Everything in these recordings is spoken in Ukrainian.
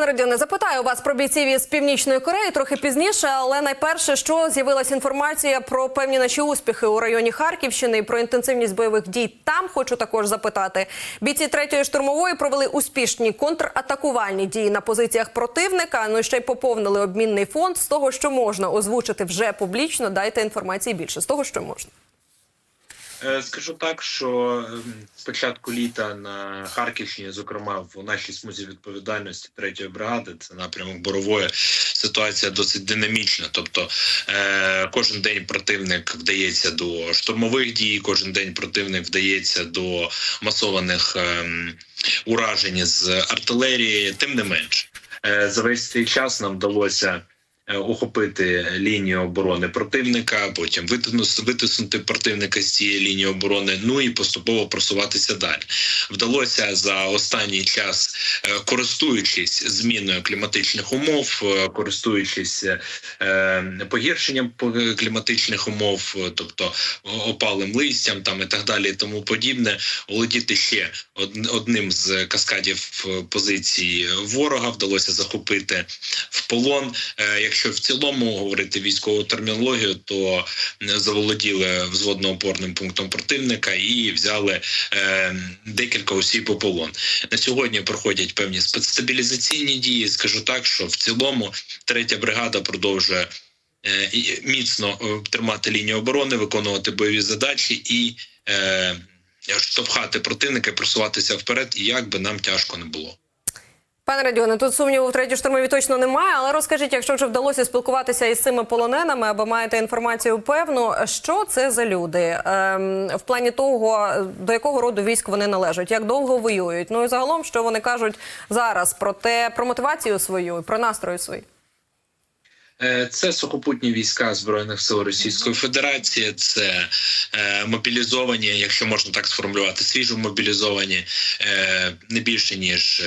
Пане Радіоне, запитаю вас про бійців із північної Кореї трохи пізніше, але найперше, що з'явилася інформація про певні наші успіхи у районі Харківщини і про інтенсивність бойових дій. Там хочу також запитати. Бійці третьої штурмової провели успішні контратакувальні дії на позиціях противника. Ну і ще й поповнили обмінний фонд з того, що можна озвучити вже публічно. Дайте інформації більше з того, що можна. Е, Скажу так, що ем, з початку літа на Харківщині, зокрема в нашій смузі відповідальності третьої бригади, це напрямок борової. Ситуація досить динамічна. Тобто е, кожен день противник вдається до штурмових дій, кожен день противник вдається до масованих ем, уражень з артилерії. Тим не менш, е, за весь цей час нам вдалося охопити лінію оборони противника, потім витиснути, противника з цієї лінії оборони, ну і поступово просуватися далі. Вдалося за останній час, е, користуючись зміною кліматичних умов, е, користуючись е, погіршенням по- кліматичних умов, е, тобто опалим листям там і так далі, і тому подібне, володіти ще од- одним з каскадів е, позицій ворога вдалося захопити в полон. Е, Якщо в цілому говорити військову термінологію, то е, заволоділи взводно-опорним пунктом противника і взяли е, декілька осіб у полон. На сьогодні проходять певні спецстабілізаційні дії. Скажу так, що в цілому третя бригада продовжує. е, Міцно е, тримати лінію оборони, виконувати бойові задачі і е, штовхати противника, просуватися вперед, як би нам тяжко не було. Пане Радіоне, тут сумніву в третій штурмовій точно немає, але розкажіть, якщо вже вдалося спілкуватися із цими полоненими або маєте інформацію певну, що це за люди ем, в плані того, до якого роду військ вони належать, як довго воюють. Ну і загалом, що вони кажуть зараз про те, про мотивацію свою, про настрої свої. Е, Це сухопутні війська збройних сил Російської Федерації, це е, мобілізовані, якщо можна так сформулювати, свіжо мобілізовані е, не більше ніж.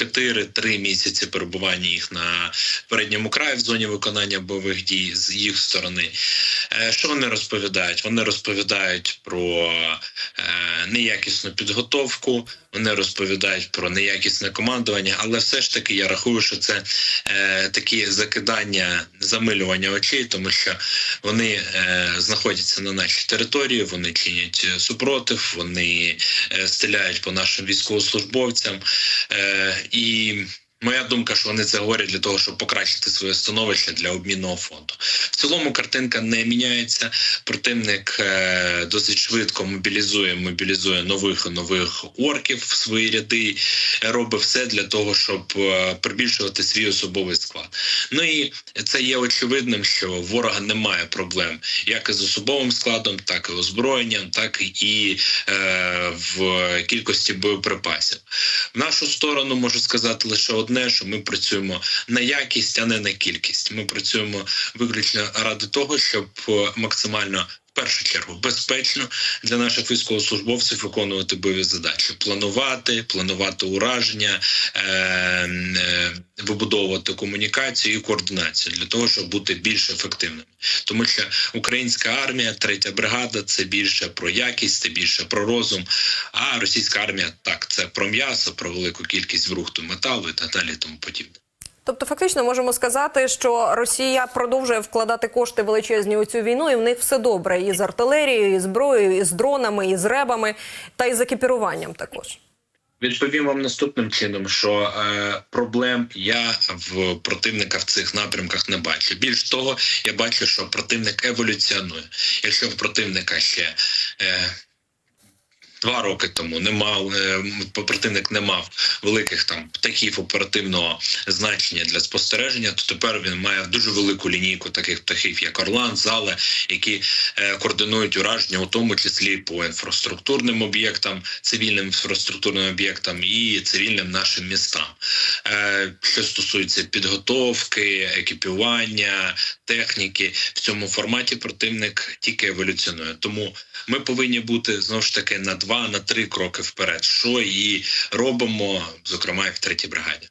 Е, 4-3 місяці перебування їх на передньому краї в зоні виконання бойових дій з їх сторони. Е, Що вони розповідають? Вони розповідають про е, неякісну підготовку, вони розповідають про неякісне командування, але все ж таки я рахую, що це е, такі закидання, замилювання очей, тому що вони знаходяться на нашій території, вони чинять супротив, вони стріляють по нашим військовослужбовцям. І моя думка, що вони це говорять для того, щоб покращити своє становище для обмінного фонду. В цілому картинка не міняється. Противник е, досить швидко мобілізує, мобілізує нових і нових орків в свої ряди, е, робить все для того, щоб е, прибільшувати свій особовий склад. Ну і це є очевидним, що ворога немає проблем як із особовим складом, так і озброєнням, так і в кількості боєприпасів. В нашу сторону можу сказати лише одне: що ми працюємо на якість, а не на кількість. Ми працюємо виключно ради того, щоб е, максимально. Першу чергу безпечно для наших військовослужбовців виконувати бойові задачі, планувати, планувати ураження, е, е, вибудовувати комунікацію і координацію для того, щоб бути більш ефективними. Тому що українська армія, третя бригада це більше про якість, це більше про розум. А російська армія так, це про м'ясо, про велику кількість врухту металу і так далі, тому подібне. Тобто, фактично можемо сказати, що Росія продовжує вкладати кошти величезні у цю війну, і в них все добре і з артилерією, і зброєю, і з дронами, і з ребами, та й з екіпіруванням також. Відповім вам наступним чином, що е, проблем я в противника в цих напрямках не бачу. Більш того, я бачу, що противник еволюціонує. Якщо в противника ще е, два роки тому не мав е, противник не мав великих там птахів оперативного значення для спостереження, то тепер він має дуже велику лінійку таких птахів, як Орлан, Зале, які е, координують ураження, у тому числі по інфраструктурним об'єктам, цивільним інфраструктурним об'єктам і цивільним нашим містам. Е, Що стосується підготовки, екіпювання, техніки, в цьому форматі противник тільки еволюціонує. Тому ми повинні бути знову ж таки на два, на три кроки вперед, що і робимо, зокрема і в третій бригаді.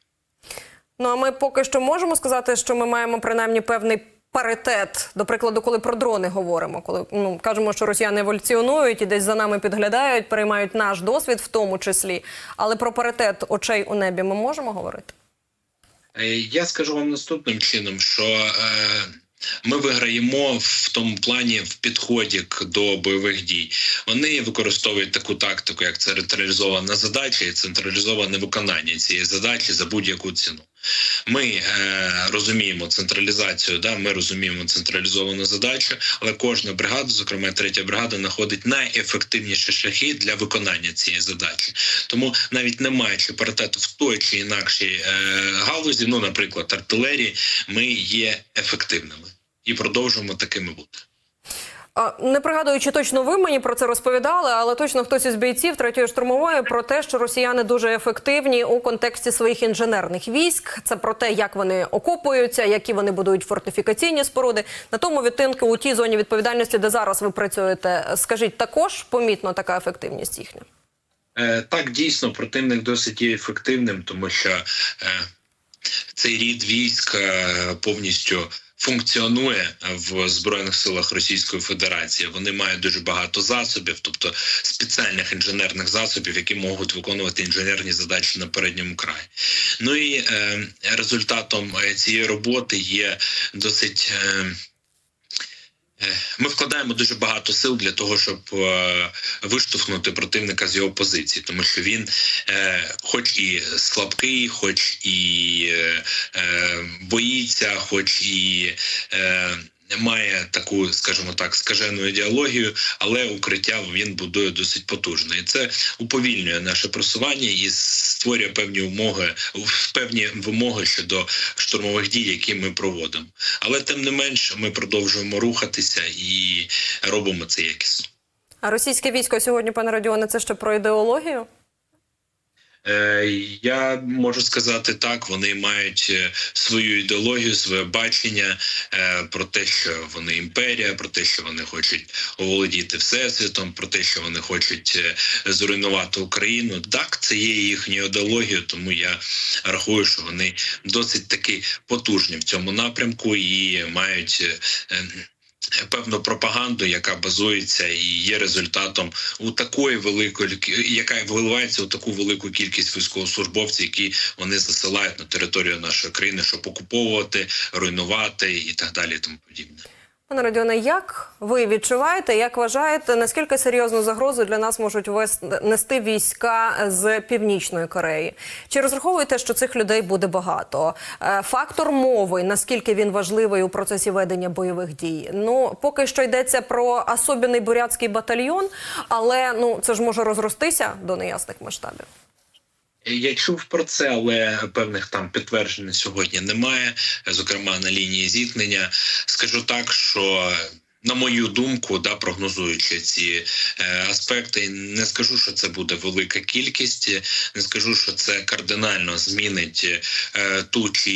Ну а ми поки що можемо сказати, що ми маємо принаймні певний паритет. До прикладу, коли про дрони говоримо, коли ну кажемо, що росіяни еволюціонують і десь за нами підглядають, переймають наш досвід, в тому числі. Але про паритет очей у небі ми можемо говорити. Е, Я скажу вам наступним чином, що е, ми виграємо в тому плані в підході до бойових дій. Вони використовують таку тактику, як централізована задача і централізоване виконання цієї задачі за будь-яку ціну. Ми е, розуміємо централізацію, да, ми розуміємо централізовану задачу, але кожна бригада, зокрема третя бригада, знаходить найефективніші шляхи для виконання цієї задачі. Тому навіть не маючи паритету в той чи інакшій е, галузі, ну наприклад, артилерії, ми є ефективними і продовжуємо такими бути. Не пригадую, чи точно ви мені про це розповідали, але точно хтось із бійців третьої штурмової про те, що росіяни дуже ефективні у контексті своїх інженерних військ. Це про те, як вони окопуються, які вони будують фортифікаційні споруди. На тому відтинку у тій зоні відповідальності, де зараз ви працюєте, скажіть, також помітно така ефективність їхня. Е, Так, дійсно, противник досить є ефективним, тому що е, цей рід військ е, повністю функціонує в збройних силах Російської Федерації. Вони мають дуже багато засобів, тобто спеціальних інженерних засобів, які можуть виконувати інженерні задачі на передньому краї. Ну і е, результатом е, цієї роботи є досить. Е, Ми вкладаємо дуже багато сил для того, щоб е, виштовхнути противника з його позиції, тому що він, е, хоч і слабкий, хоч і е, е, боїться, хоч і е, має таку, скажімо так, скажену ідеологію, але укриття він будує досить потужно, і це уповільнює наше просування і створює певні умови, певні вимоги щодо штурмових дій, які ми проводимо. Але тим не менш, ми продовжуємо рухатися і робимо це якісно. А російське військо сьогодні, пане Радіоне, це ще про ідеологію? Е, Я можу сказати так, вони мають е, свою ідеологію, своє бачення е, про те, що вони імперія, про те, що вони хочуть оволодіти всесвітом, про те, що вони хочуть зруйнувати Україну. Так, це є їхньою ідеологією, тому я рахую, що вони досить таки потужні в цьому напрямку і мають. Певну пропаганду, яка базується і є результатом у такої великої яка виливається у таку велику кількість військовослужбовців, які вони засилають на територію нашої країни, щоб окуповувати, руйнувати і так далі, і тому подібне. Пане Радіоне, як ви відчуваєте, як вважаєте, наскільки серйозну загрозу для нас можуть нести війська з північної Кореї? Чи розраховуєте, що цих людей буде багато? Е, Фактор мови, наскільки він важливий у процесі ведення бойових дій? Ну поки що йдеться про особливий бурятський батальйон, але ну це ж може розростися до неясних масштабів. Я чув про це, але певних там підтверджень сьогодні немає. Зокрема, на лінії зіткнення. Скажу так, що. На мою думку, да, прогнозуючи ці е, аспекти, не скажу, що це буде велика кількість, не скажу, що це кардинально змінить е, ту чи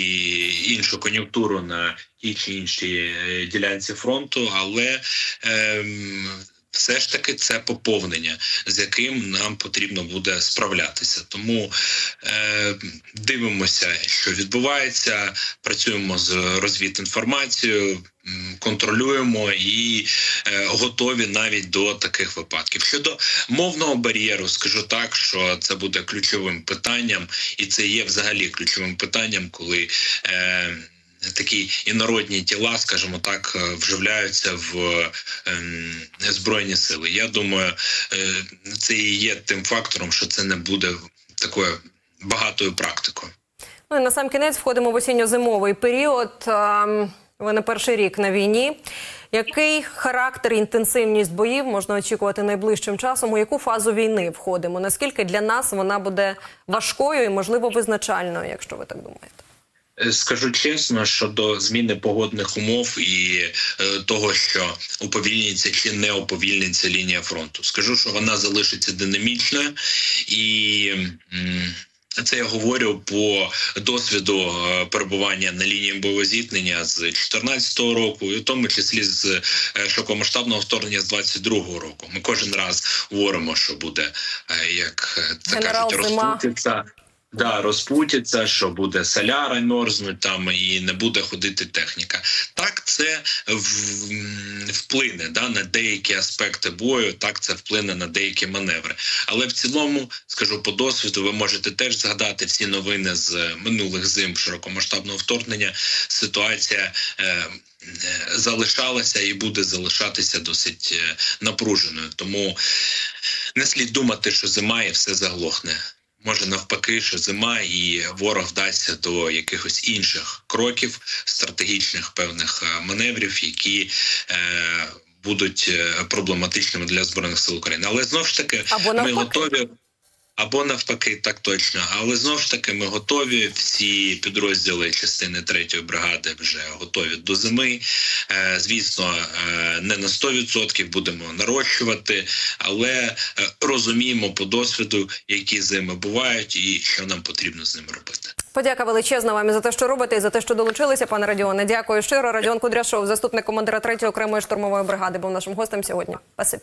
іншу кон'юнктуру на тій чи іншій е, ділянці фронту, але ем, все ж таки це поповнення, з яким нам потрібно буде справлятися. Тому е, дивимося, що відбувається, працюємо з розвідінформацією, контролюємо і е, готові навіть до таких випадків. Щодо мовного бар'єру, скажу так, що це буде ключовим питанням, і це є взагалі ключовим питанням, коли. Е, Такі інородні тіла, скажімо так, е, вживляються в ем, збройні сили. Я думаю, е, це і є тим фактором, що це не буде такою багатою практикою. Ну і на сам кінець входимо в осінньо-зимовий період. Ем, Ви не перший рік на війні. Який характер, інтенсивність боїв можна очікувати найближчим часом? У яку фазу війни входимо? Наскільки для нас вона буде важкою і, можливо, визначальною, якщо ви так думаєте? Е, Скажу чесно, щодо зміни погодних умов і е, того, що уповільниться чи не уповільниться лінія фронту. Скажу, що вона залишиться динамічною і. Це я говорю по досвіду е, перебування на лінії бойового зіткнення з 2014 року, і в тому числі з широкомасштабного вторгнення з 22 року. Ми кожен раз говоримо, що буде як це Генерал кажуть, Зима. Да, розпутяться, що буде соляра мерзнуть там і не буде ходити техніка. Так, це вплине да, на деякі аспекти бою, так це вплине на деякі маневри. Але в цілому, скажу по досвіду, ви можете теж згадати всі новини з минулих зим широкомасштабного вторгнення. Ситуація. Е, е, Залишалася і буде залишатися досить е, напруженою, тому не слід думати, що зима і все заглохне. Може навпаки, що зима і ворог вдасться до якихось інших кроків, стратегічних певних е, маневрів, які е, будуть е, проблематичними для збройних сил України. Але знову ж таки, Або ми навпаки. готові. Або навпаки, так точно. Але знову ж таки, ми готові. Всі підрозділи частини 3-ї бригади вже готові до зими. Е, звісно, е, не на 100% будемо нарощувати, але е, розуміємо по досвіду, які зими бувають, і що нам потрібно з ними робити. Подяка величезна вам за те, що робите, і за те, що долучилися, пане Радіоне. Дякую щиро. Радіон Кудряшов, заступник командира 3-ї окремої штурмової бригади, був нашим гостем сьогодні. Спасибі.